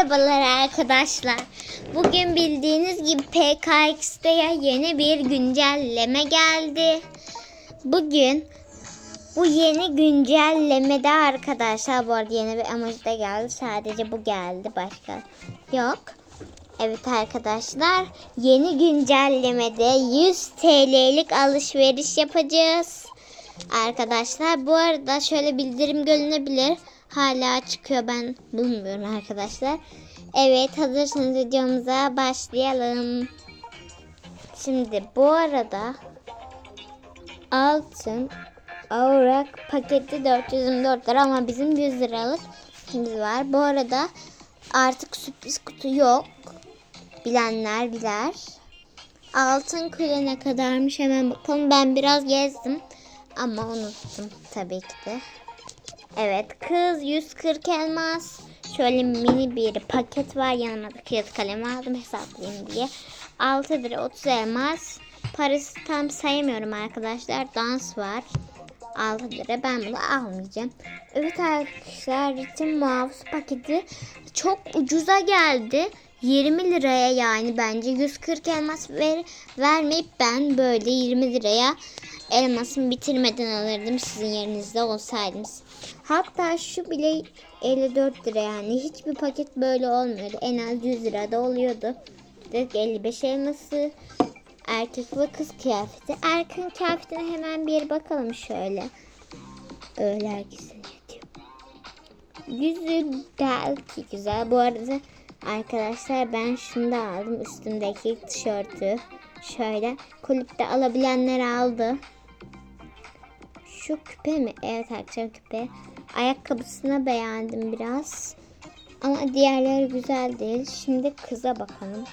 Merhabalar arkadaşlar. Bugün bildiğiniz gibi PKX'de yeni bir güncelleme geldi. Bugün bu yeni güncellemede arkadaşlar bu arada yeni bir emoji de geldi. Sadece bu geldi başka yok. Evet arkadaşlar yeni güncellemede 100 TL'lik alışveriş yapacağız. Arkadaşlar bu arada şöyle bildirim görünebilir. Hala çıkıyor ben bilmiyorum arkadaşlar. Evet hazırsanız videomuza başlayalım. Şimdi bu arada altın avrak paketi 424 lira ama bizim 100 liralık paketimiz var. Bu arada artık sürpriz kutu yok. Bilenler biler. Altın kule ne kadarmış hemen bakalım. Ben biraz gezdim ama unuttum tabii ki de. Evet kız 140 elmas. Şöyle mini bir paket var. Yanıma da kağıt kalemi aldım hesaplayayım diye. 6 lira 30 elmas. Parası tam sayamıyorum arkadaşlar. Dans var. 6 lira. Ben bunu almayacağım. Evet arkadaşlar ritim muhafız paketi çok ucuza geldi. 20 liraya yani bence 140 elmas ver, vermeyip ben böyle 20 liraya elmasımı bitirmeden alırdım sizin yerinizde olsaydınız. Hatta şu bile 54 lira yani hiçbir paket böyle olmuyordu. En az 100 lirada oluyordu. Dedik 55 elması erkek ve kız kıyafeti. Erkek kıyafetine hemen bir bakalım şöyle. Öyle yetiyor. Yüzü belki güzel. Bu arada arkadaşlar ben şunu da aldım. Üstümdeki tişörtü. Şöyle kulüpte alabilenler aldı. Şu küpe mi? Evet arkadaşlar küpe. Ayakkabısını beğendim biraz. Ama diğerleri güzel değil. Şimdi kıza bakalım.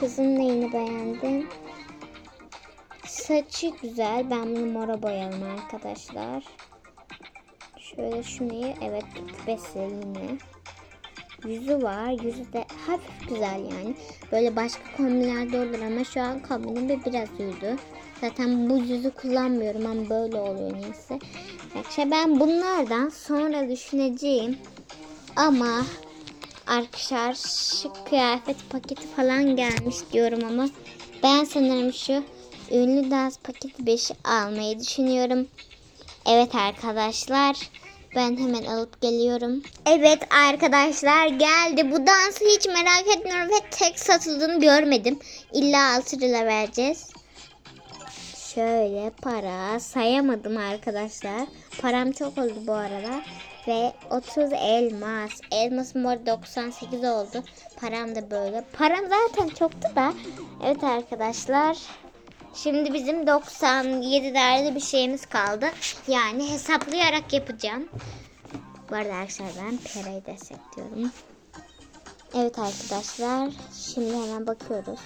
Kızın neyini beğendim? Saçı güzel. Ben bunu mora boyalım arkadaşlar. Şöyle şunu evet küpesi yine. Yüzü var. Yüzü de hafif güzel yani. Böyle başka kombinlerde olur ama şu an kombinim bir biraz yüzü. Zaten bu yüzü kullanmıyorum ama böyle oluyor neyse. Arkadaşlar ben bunlardan sonra düşüneceğim. Ama arkadaşlar kıyafet paketi falan gelmiş diyorum ama ben sanırım şu ünlü dans paketi 5'i almayı düşünüyorum. Evet arkadaşlar ben hemen alıp geliyorum. Evet arkadaşlar geldi. Bu dansı hiç merak etmiyorum ve tek satıldığını görmedim. İlla 6 lira vereceğiz. Şöyle para sayamadım arkadaşlar. Param çok oldu bu arada. Ve 30 elmas. Elmasım var 98 oldu. Param da böyle. Param zaten çoktu da. Evet arkadaşlar. Şimdi bizim 97 değerli bir şeyimiz kaldı. Yani hesaplayarak yapacağım. Bu arada arkadaşlar ben Pera'yı destekliyorum. Evet arkadaşlar. Şimdi hemen bakıyoruz.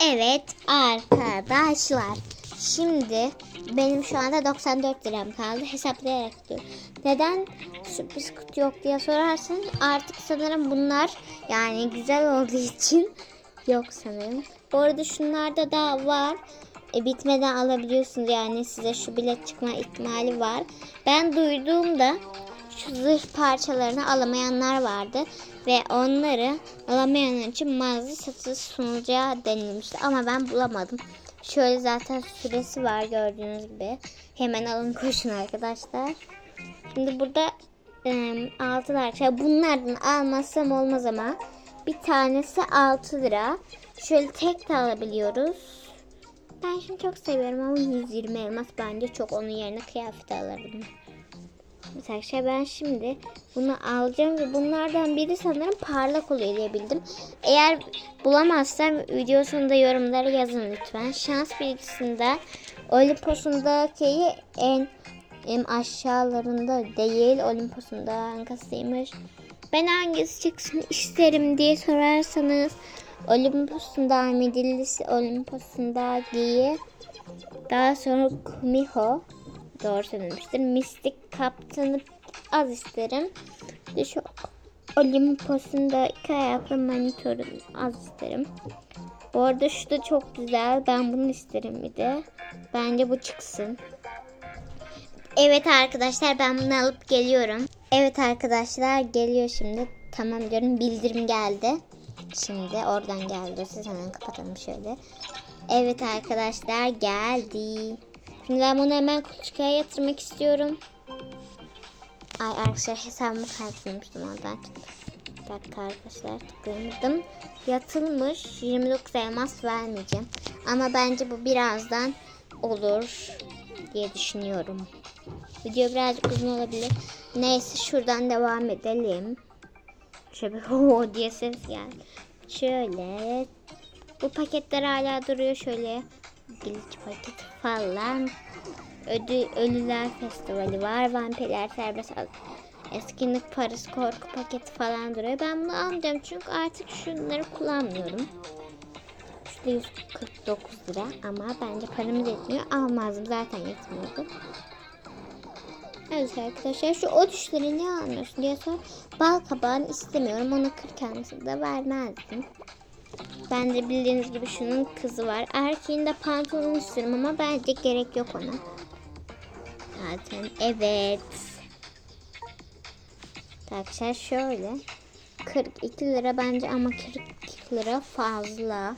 Evet arkadaşlar. Şimdi benim şu anda 94 liram kaldı. Hesaplayarak gidiyorum. Neden sürpriz kutu yok diye sorarsan artık sanırım bunlar yani güzel olduğu için yok sanırım. Bu arada şunlarda da var. E, bitmeden alabiliyorsunuz yani size şu bilet çıkma ihtimali var. Ben duyduğumda şu zırh parçalarını alamayanlar vardı ve onları alamayanlar için mağaza satış sunulacağı denilmişti ama ben bulamadım. Şöyle zaten süresi var gördüğünüz gibi. Hemen alın koşun arkadaşlar. Şimdi burada e, altı arkadaşlar bunlardan almazsam olmaz ama bir tanesi 6 lira. Şöyle tek de alabiliyoruz. Ben şimdi çok seviyorum ama 120 elmas bence çok onun yerine kıyafet alırdım. Mesela şey ben şimdi bunu alacağım ve bunlardan biri sanırım parlak oluyor diye bildim. Eğer bulamazsam video sonunda yorumlara yazın lütfen. Şans bilgisinde Olimpos'undaki en, en aşağılarında değil Olimpos'unda hangisiymiş. Ben hangisi çıksın isterim diye sorarsanız Olimpos'unda Midillisi Olimpos'unda diye daha sonra Kumiho doğru söylemiştir. Mistik kaptanı az isterim. De şu Olimpos'unda iki ayaklı manitoru az isterim. Bu arada şu da çok güzel. Ben bunu isterim bir de. Bence bu çıksın. Evet arkadaşlar ben bunu alıp geliyorum. Evet arkadaşlar geliyor şimdi. tamam diyorum. Bildirim geldi. Şimdi oradan geldi. Siz hemen kapatalım şöyle. Evet arkadaşlar geldi. Şimdi ben bunu hemen kuluçkaya yatırmak istiyorum. Ay arkadaşlar hesabımı kaydetmiştim oradan. Bir dakika arkadaşlar tıklamadım. Yatılmış 29 elmas vermeyeceğim. Ama bence bu birazdan olur diye düşünüyorum. Video birazcık uzun olabilir. Neyse şuradan devam edelim. Şöyle ho diye ses geldi. Şöyle bu paketler hala duruyor şöyle. Glitch paketi falan. Ödü, Ölüler Festivali var. Vampirler serbest Eskinlik parası korku paketi falan duruyor. Ben bunu almayacağım çünkü artık şunları kullanmıyorum. Şurada 149 lira ama bence paramız yetmiyor. Almazdım zaten yetmiyordu. Evet arkadaşlar şu o düşleri ne almıyorsun diye sor. Bal kabağını istemiyorum. Ona 40 elması da vermezdim. Ben de bildiğiniz gibi şunun kızı var. Erkeğin de pantolon istiyorum ama bence gerek yok ona. Zaten evet. Arkadaşlar şöyle. 42 lira bence ama 42 lira fazla.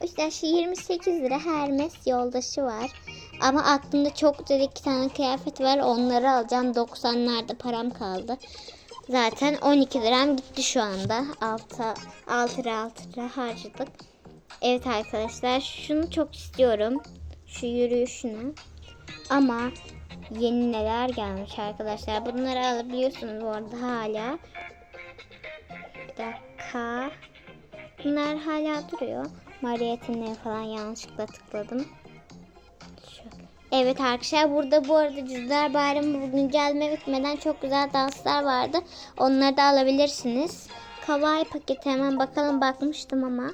O şu 28 lira Hermes yoldaşı var. Ama aklımda çok güzel iki tane kıyafet var. Onları alacağım. 90'larda param kaldı. Zaten 12 liram gitti şu anda. 6, 6 lira 6 lira harcadık. Evet arkadaşlar şunu çok istiyorum. Şu yürüyüşünü. Ama yeni neler gelmiş arkadaşlar. Bunları alabiliyorsunuz bu arada hala. Bir dakika. Bunlar hala duruyor. Mariyetinleri falan yanlışlıkla tıkladım. Evet arkadaşlar burada bu arada Cüzler Bayramı güncelleme bitmeden çok güzel danslar vardı. Onları da alabilirsiniz. Kawaii paketi hemen bakalım bakmıştım ama.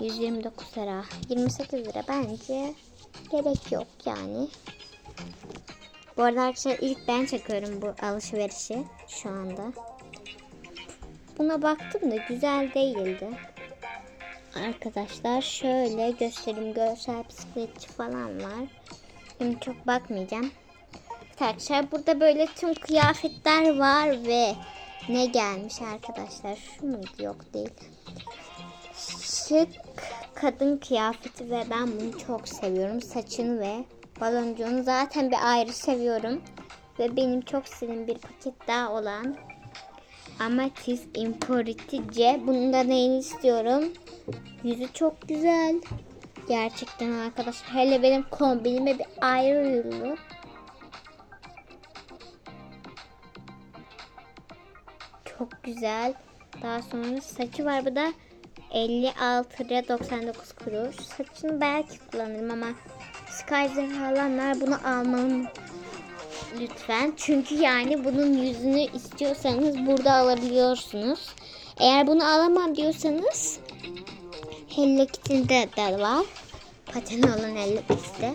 129 lira. 28 lira bence gerek yok yani. Bu arada arkadaşlar ilk ben çekiyorum bu alışverişi şu anda. Buna baktım da güzel değildi. Arkadaşlar şöyle göstereyim görsel bisikletçi falan var. Şimdi çok bakmayacağım. Arkadaşlar burada böyle tüm kıyafetler var ve ne gelmiş arkadaşlar? Şu muydu? Yok değil. Şık kadın kıyafeti ve ben bunu çok seviyorum. Saçını ve baloncuğunu zaten bir ayrı seviyorum. Ve benim çok sevdiğim bir paket daha olan Ametist Importice. Bunun da neyini istiyorum? Yüzü çok güzel. Gerçekten arkadaşlar. Hele benim kombinime bir ayrı uyumlu. Çok güzel. Daha sonra saçı var. Bu da 56 lira 99 kuruş. Saçını belki kullanırım ama Skyzer alanlar bunu almalım lütfen. Çünkü yani bunun yüzünü istiyorsanız burada alabiliyorsunuz. Eğer bunu alamam diyorsanız Hello Kitty'de de var. Paten olan Hello Kitty'de.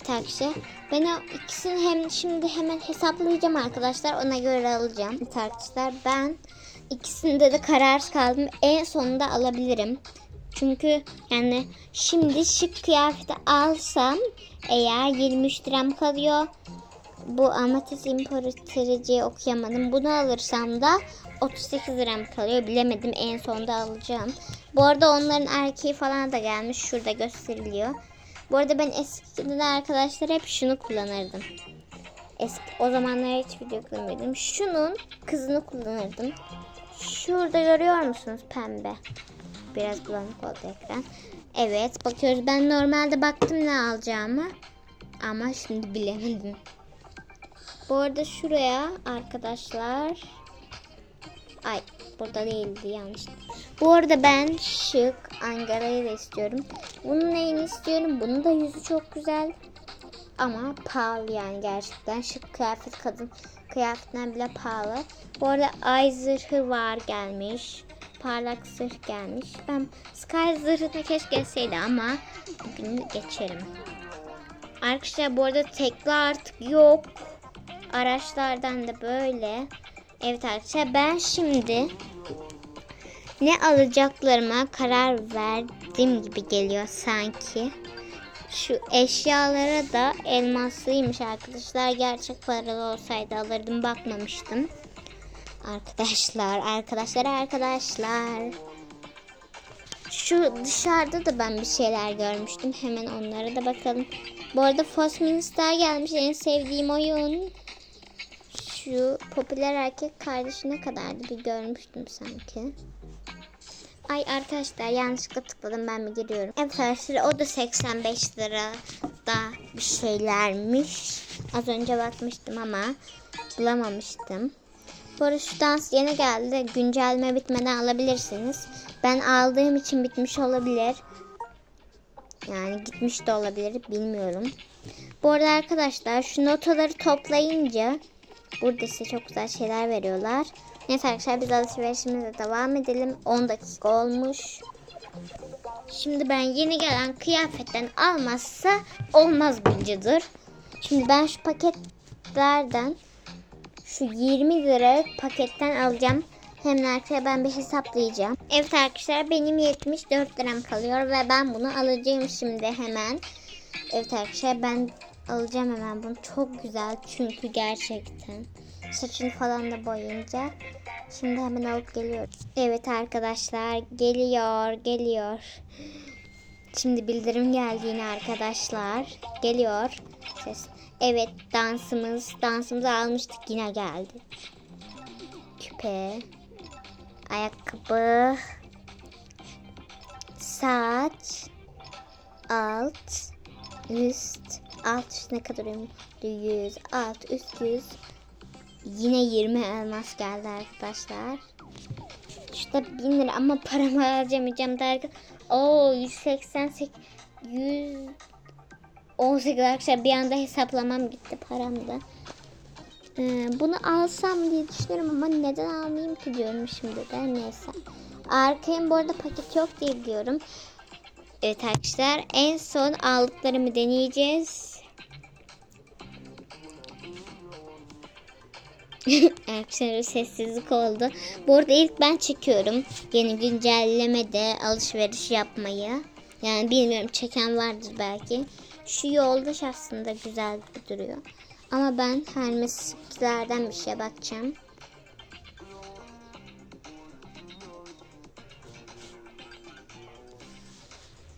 Arkadaşlar ben o ikisini hem şimdi hemen hesaplayacağım arkadaşlar. Ona göre alacağım. Arkadaşlar ben ikisinde de kararsız kaldım. En sonunda alabilirim. Çünkü yani şimdi şık kıyafeti alsam eğer 23 liram kalıyor. Bu Amatist İmparatorice'yi okuyamadım. Bunu alırsam da 38 liram kalıyor. Bilemedim en sonunda alacağım. Bu arada onların erkeği falan da gelmiş. Şurada gösteriliyor. Bu arada ben eskiden arkadaşlar hep şunu kullanırdım. Eski, o zamanlar hiç video kullanmıyordum. Şunun kızını kullanırdım. Şurada görüyor musunuz pembe? Biraz bulanık oldu ekran. Evet bakıyoruz. Ben normalde baktım ne alacağımı. Ama şimdi bilemedim. Bu arada şuraya arkadaşlar. Ay burada değildi yanlış. Bu arada ben şık Angara'yı da istiyorum. Bunun neyini istiyorum? Bunun da yüzü çok güzel. Ama pahalı yani gerçekten. Şık kıyafet kadın kıyafetten bile pahalı. Bu arada ay zırhı var gelmiş. Parlak zırh gelmiş. Ben Sky zırhını keşke etseydi ama bugün geçerim. Arkadaşlar bu arada tekli artık yok. Araçlardan da böyle. Evet arkadaşlar ben şimdi ne alacaklarıma karar verdim gibi geliyor sanki. Şu eşyalara da elmaslıymış arkadaşlar. Gerçek paralı olsaydı alırdım bakmamıştım. Arkadaşlar, arkadaşlar, arkadaşlar. Şu dışarıda da ben bir şeyler görmüştüm. Hemen onlara da bakalım. Bu arada Fosminister gelmiş. En sevdiğim oyun. Şu popüler erkek kardeşi ne kadardı bir görmüştüm sanki. Ay arkadaşlar yanlışlıkla tıkladım ben mi giriyorum. Evet arkadaşlar o da 85 lira da bir şeylermiş. Az önce bakmıştım ama bulamamıştım. Şu dans yeni geldi. Güncelleme bitmeden alabilirsiniz. Ben aldığım için bitmiş olabilir. Yani gitmiş de olabilir bilmiyorum. Bu arada arkadaşlar şu notaları toplayınca burada size çok güzel şeyler veriyorlar. Neyse arkadaşlar biz alışverişimize devam edelim. 10 dakika olmuş. Şimdi ben yeni gelen kıyafetten almazsa olmaz videodur. Şimdi ben şu paketlerden şu 20 lira paketten alacağım. Hem de ben bir hesaplayacağım. Evet arkadaşlar benim 74 liram kalıyor ve ben bunu alacağım şimdi hemen. Evet arkadaşlar ben alacağım hemen bunu. Çok güzel çünkü gerçekten. Saçını falan da boyayınca. Şimdi hemen alıp geliyorum. Evet arkadaşlar geliyor geliyor. Şimdi bildirim geldi yine arkadaşlar. Geliyor. Ses. Evet dansımız. Dansımızı almıştık yine geldi. Küpe. Ayakkabı. Saç. Alt. Üst. Alt üst ne kadar ünlü? Yüz. Alt üst yüz. Yine 20 elmas geldi arkadaşlar. İşte 1000 lira ama paramı harcamayacağım derken. Oo 188 100 18 arkadaşlar bir anda hesaplamam gitti param da. Ee, bunu alsam diye düşünüyorum ama neden almayayım ki diyorum şimdi de neyse. Arkayım bu arada paket yok diye biliyorum. Evet arkadaşlar en son aldıklarımı deneyeceğiz. Arkadaşlar sessizlik oldu. Bu arada ilk ben çekiyorum. Yeni güncellemede alışveriş yapmayı. Yani bilmiyorum çeken vardır belki. Şu yoldaş aslında güzel duruyor. Ama ben Hermes'lerden bir şeye bakacağım.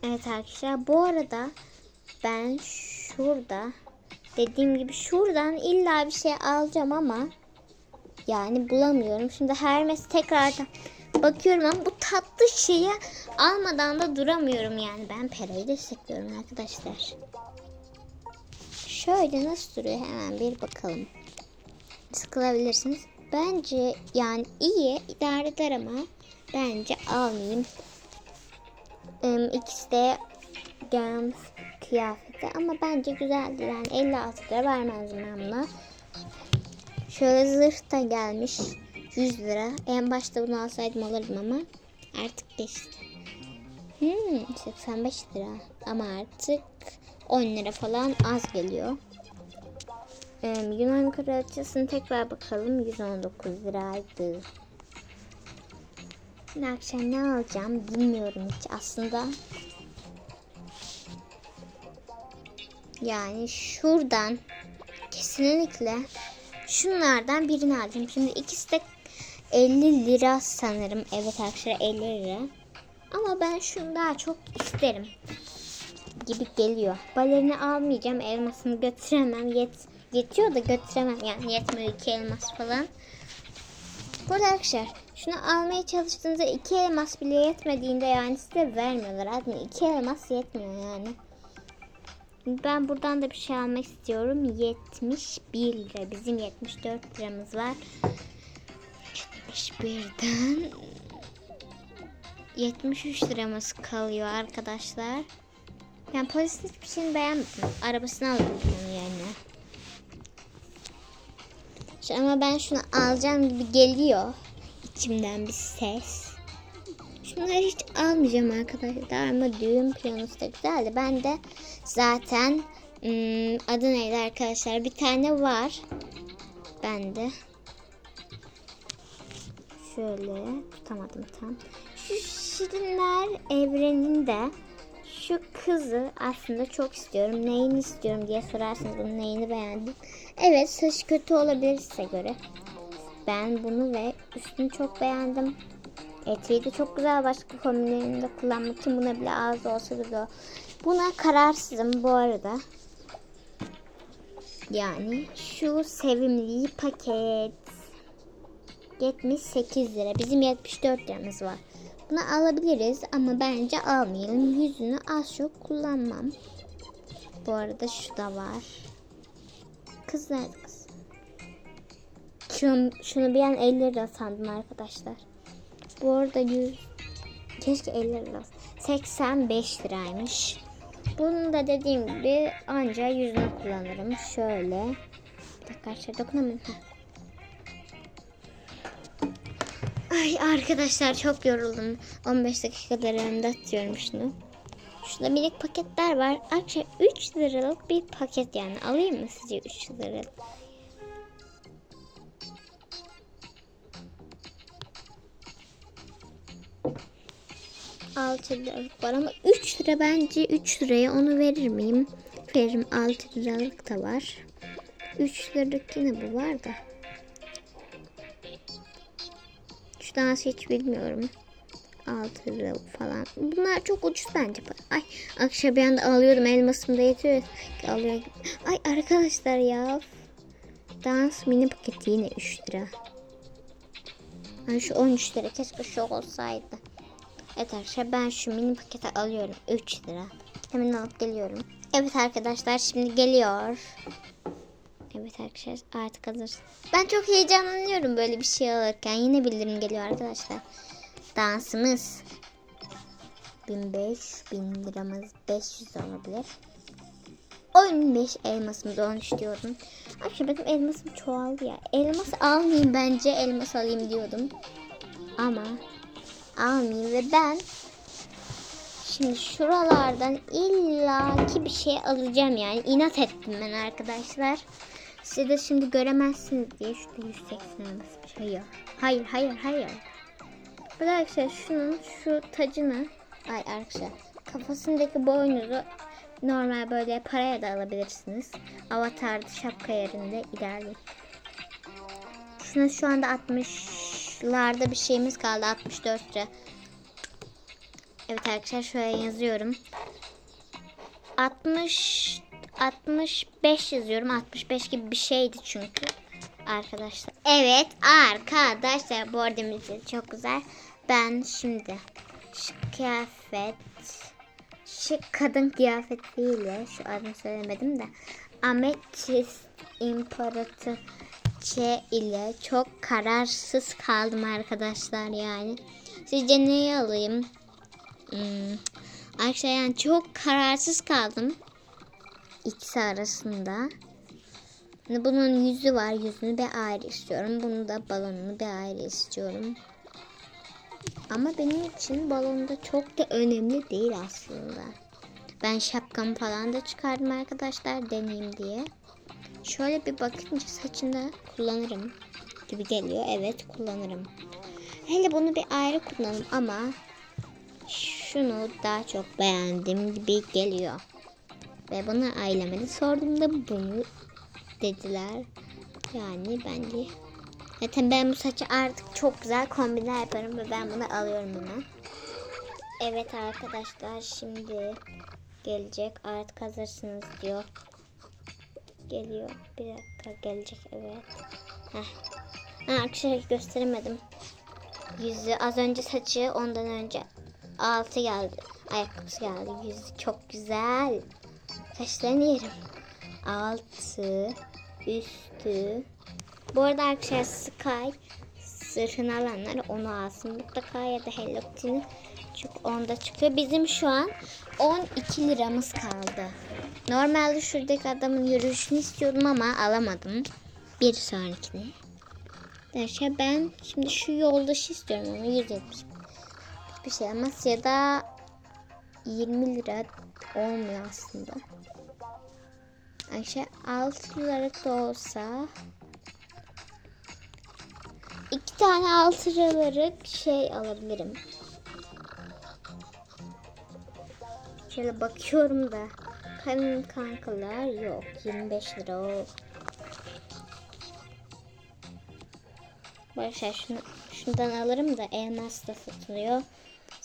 Evet arkadaşlar bu arada ben şurada dediğim gibi şuradan illa bir şey alacağım ama yani bulamıyorum. Şimdi Hermes tekrardan bakıyorum ama bu tatlı şeyi almadan da duramıyorum yani. Ben Pera'yı destekliyorum arkadaşlar. Şöyle nasıl duruyor hemen bir bakalım. Sıkılabilirsiniz. Bence yani iyi idare eder ama bence almayayım. Ee, ikisi de Gems kıyafeti ama bence güzeldi yani 56 lira vermezdim ben buna. Şöyle zırh da gelmiş 100 lira. En başta bunu alsaydım alırdım ama artık geçti. Hmm, 85 lira ama artık 10 lira falan az geliyor. Ee, Yunan kraliçesine tekrar bakalım 119 liraydı. Ne akşam ne alacağım bilmiyorum hiç aslında. Yani şuradan kesinlikle şunlardan birini alacağım. Şimdi ikisi de 50 lira sanırım. Evet arkadaşlar 50 lira. Ama ben şunu daha çok isterim. Gibi geliyor. Balerini almayacağım. Elmasını götüremem. Yet, yetiyor da götüremem. Yani yetmiyor iki elmas falan. Burada arkadaşlar şunu almaya çalıştığınızda iki elmas bile yetmediğinde yani size vermiyorlar. Adını iki elmas yetmiyor yani. Ben buradan da bir şey almak istiyorum. 71 lira. Bizim 74 liramız var. 71'den 73 liramız kalıyor arkadaşlar. Yani polis hiçbir şeyini beğenmedim. Arabasını aldım onun yerine. Şu- Ama ben şunu alacağım gibi geliyor. İçimden bir ses. Şunları hiç almayacağım arkadaşlar ama düğün piyanosu da güzeldi. Ben de zaten ım, adı neydi arkadaşlar bir tane var. Ben de şöyle tutamadım tam. Şu Şirinler evreninde şu kızı aslında çok istiyorum. Neyini istiyorum diye sorarsınız bunun neyini beğendim. Evet saç kötü olabilir size göre. Ben bunu ve üstünü çok beğendim. Eteği de çok güzel. Başka kombinlerinde kullanmak için buna bile az olsa güzel. Buna kararsızım bu arada. Yani şu sevimli paket 78 lira. Bizim 74 liramız var. Bunu alabiliriz ama bence almayalım. Yüzünü az çok kullanmam. Bu arada şu da var. Kız nerede kız? Şunu, şunu bir an 50 lira sandım arkadaşlar. Bu arada 100 keşke 50 lira. 85 liraymış. Bunu da dediğim gibi anca yüzüne kullanırım. Şöyle. Bir dakika arkadaşlar dokunamıyorum. Ay arkadaşlar çok yoruldum. 15 dakikadır önümde atıyorum şunu. Şurada minik paketler var. Arkadaşlar 3 liralık bir paket yani. Alayım mı sizce 3 liralık? Altı liralık var ama 3 lira bence 3 liraya onu verir miyim? Veririm 6 liralık da var. 3 liralık yine bu var da. Dansı hiç bilmiyorum. 6 lira falan. Bunlar çok ucuz bence. Ay akşam bir anda alıyordum elmasım da yetiyor. Alıyor. Ay arkadaşlar ya. Dans mini paketi yine 3 lira. Ay şu 13 lira keşke şu olsaydı. Evet arkadaşlar ben şu mini paketi alıyorum. 3 lira. Hemen alıp geliyorum. Evet arkadaşlar şimdi geliyor. Evet arkadaşlar artık hazır. Ben çok heyecanlanıyorum böyle bir şey alırken. Yine bildirim geliyor arkadaşlar. Dansımız 1500 bin liramız 500 olabilir. 15 elmasımız 13 diyordum. Arkadaşlar benim elmasım çoğaldı ya. Elmas almayayım bence elmas alayım diyordum. Ama almayayım ve ben şimdi şuralardan illaki bir şey alacağım yani. inat ettim ben arkadaşlar. Siz de şimdi göremezsiniz diye şurada 180 basmış. Hayır. Hayır hayır hayır. Burada arkadaşlar şunun şu tacını ay arkadaşlar kafasındaki boynuzu normal böyle paraya da alabilirsiniz. Avatar'da şapka yerinde ilerleyin. Şuna şu anda 60'larda bir şeyimiz kaldı 64 lira. Evet arkadaşlar şöyle yazıyorum. 60 65 yazıyorum. 65 gibi bir şeydi çünkü. Arkadaşlar. Evet arkadaşlar arada çok güzel. Ben şimdi kıyafet şu kadın kıyafet değil ya. Şu adını söylemedim de. Ametist İmparatoriçe ile çok kararsız kaldım arkadaşlar yani. Sizce neyi alayım? Hmm. Arkadaşlar yani çok kararsız kaldım ikisi arasında. Hani bunun yüzü var. Yüzünü bir ayrı istiyorum. Bunu da balonunu bir ayrı istiyorum. Ama benim için balon da çok da önemli değil aslında. Ben şapkamı falan da çıkardım arkadaşlar deneyeyim diye. Şöyle bir bakınca saçında kullanırım gibi geliyor. Evet kullanırım. Hele bunu bir ayrı kullanırım ama şunu daha çok beğendim gibi geliyor. Ve bana aileme de sorduğumda bunu dediler. Yani bence zaten ben bu saçı artık çok güzel kombinler yaparım ve ben bunu alıyorum hemen. Evet arkadaşlar şimdi gelecek artık hazırsınız diyor. Geliyor. Bir dakika gelecek evet. Heh. Ha, arkadaşlar gösteremedim. Yüzü az önce saçı ondan önce altı geldi. Ayakkabısı geldi. Yüzü çok güzel. Saçlarını yerim. Altı, üstü. Bu arada arkadaşlar Sky sırrını alanlar onu alsın mutlaka ya da Hello Kitty'nin çünkü onda çıkıyor. Bizim şu an 12 liramız kaldı. Normalde şuradaki adamın yürüyüşünü istiyordum ama alamadım. Bir sonrakini. Arkadaşlar ben şimdi şu yoldaşı istiyorum ama 170 bir şey ama ya da 20 lira olmuyor aslında. Ayşe 6 liralık da olsa iki tane 6 liralık şey alabilirim. Şöyle bakıyorum da kalın kankalar yok. 25 lira o. Başka şunu, şundan alırım da elmas da satılıyor.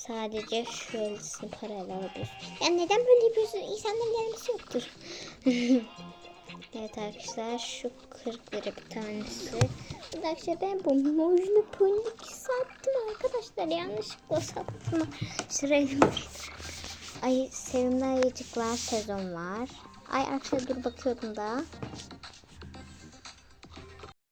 Sadece şöylesini parayla alabiliyorsun. Ya neden böyle yapıyorsun? İnsanların elması yoktur. evet arkadaşlar şu 40 lira bir tanesi. Bu ben bu mojlu pundik sattım arkadaşlar. Yanlışlıkla sattım. Şuraya Ay sevimli ayıcıklar sezon var. Ay arkadaşlar dur bakıyordum da.